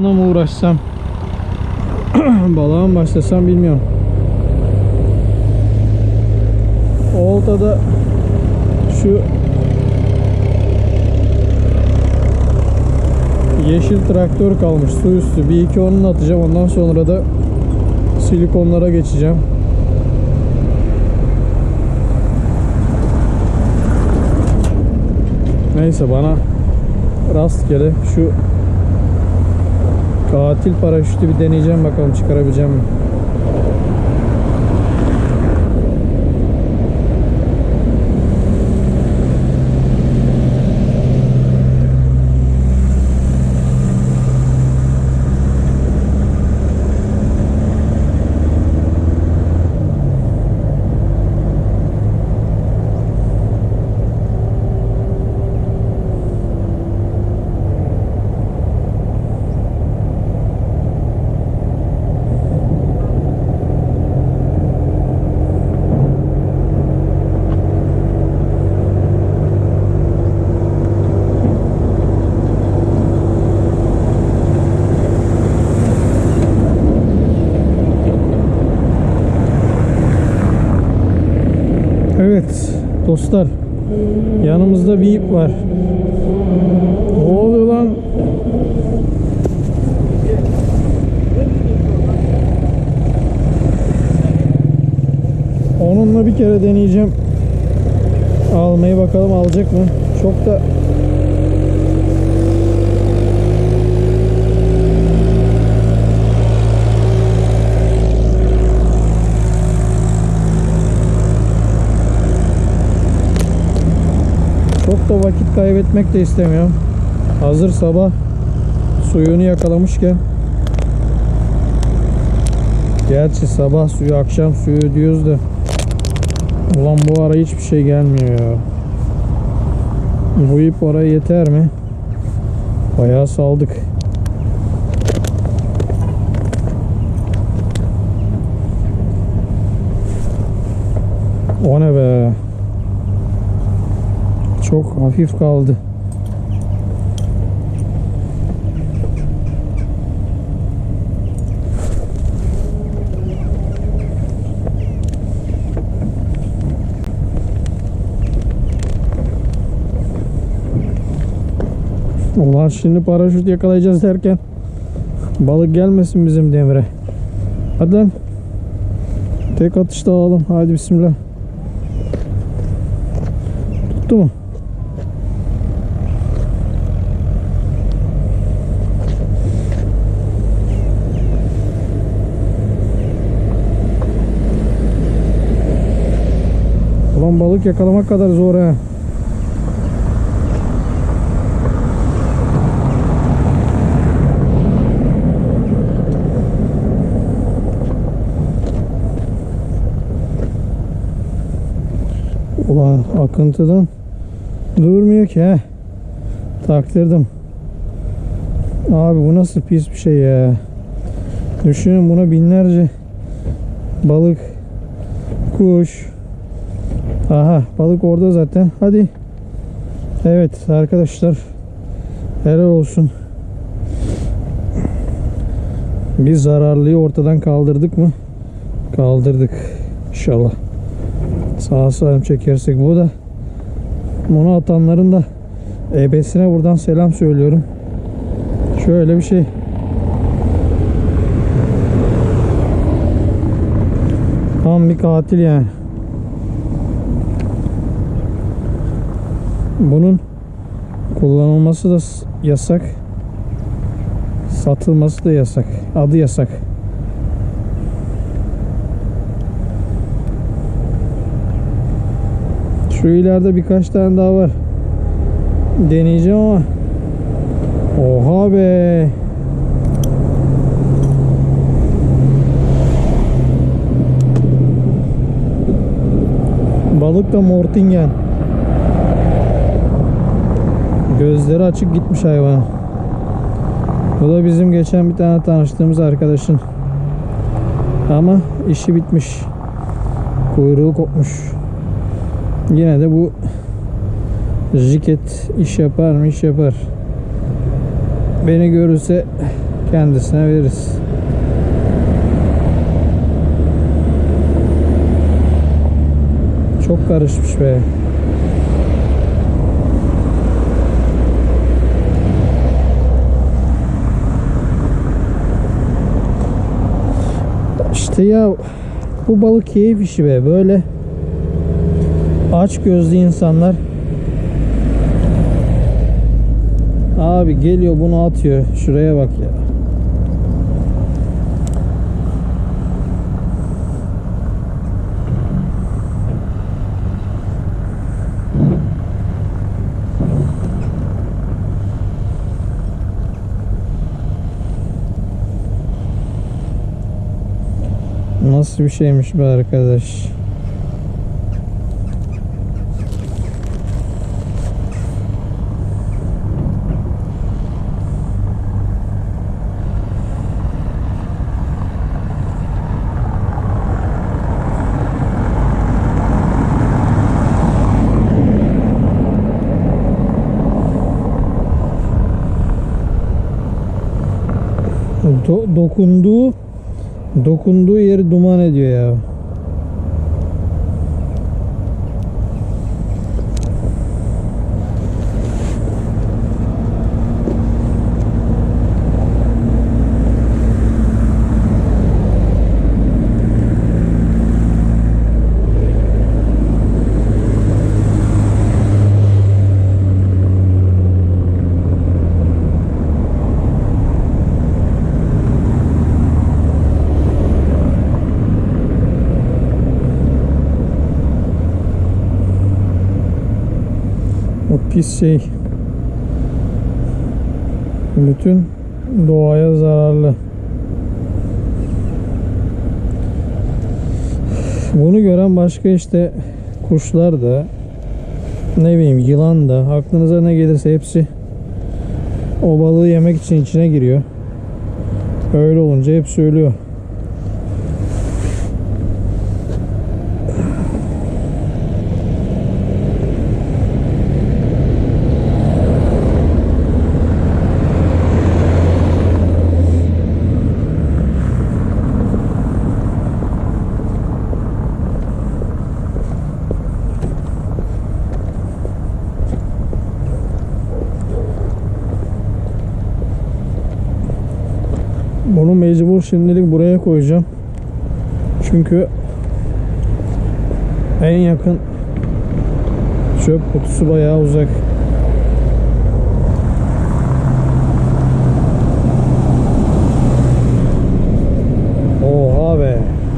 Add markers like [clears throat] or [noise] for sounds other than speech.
Bununla mı uğraşsam? [clears throat] Balığa mı başlasam bilmiyorum. Olta'da şu yeşil traktör kalmış su üstü. Bir iki onun atacağım. Ondan sonra da silikonlara geçeceğim. Neyse bana rastgele şu katil paraşütü bir deneyeceğim bakalım çıkarabileceğim mi? Evet dostlar yanımızda bir ip var. Ne oluyor lan? Onunla bir kere deneyeceğim. Almayı bakalım alacak mı? Çok da Çok da vakit kaybetmek de istemiyorum. Hazır sabah suyunu yakalamışken Gerçi sabah suyu akşam suyu diyoruz da Ulan bu ara hiçbir şey gelmiyor. Bu ip oraya yeter mi? Bayağı saldık. O ne be? Çok hafif kaldı. Ulan şimdi paraşüt yakalayacağız derken balık gelmesin bizim demire. Hadi lan. Tek atışta alalım. Hadi bismillah. Tuttu mu? Ulan balık yakalamak kadar zor ha. Ulan akıntıdan durmuyor ki he. Taktırdım. Abi bu nasıl pis bir şey ya. Düşünün buna binlerce balık, kuş. Aha balık orada zaten. Hadi. Evet arkadaşlar. Helal olsun. Bir zararlıyı ortadan kaldırdık mı? Kaldırdık. İnşallah. Sağ salim çekersek bu da bunu atanların da ebesine buradan selam söylüyorum. Şöyle bir şey. Tam bir katil yani. Bunun kullanılması da yasak. Satılması da yasak. Adı yasak. Şu ileride birkaç tane daha var. Deneyeceğim ama. Oha be. Balık da mortingen. Gözleri açık gitmiş hayvan. Bu da bizim geçen bir tane tanıştığımız arkadaşın. Ama işi bitmiş. Kuyruğu kopmuş. Yine de bu jiket iş yapar mı? İş yapar. Beni görürse kendisine veririz. Çok karışmış be. İşte ya bu balık keyif işi be. Böyle aç gözlü insanlar. Abi geliyor bunu atıyor. Şuraya bak ya Nasıl bir şeymiş be arkadaş? Do- dokunduğu dokunduğu yeri duman ediyor ya. Pis şey bütün doğaya zararlı. Bunu gören başka işte kuşlar da ne bileyim yılan da aklınıza ne gelirse hepsi o balığı yemek için içine giriyor. Öyle olunca hepsi ölüyor. Bunu mecbur şimdilik buraya koyacağım. Çünkü en yakın çöp kutusu bayağı uzak.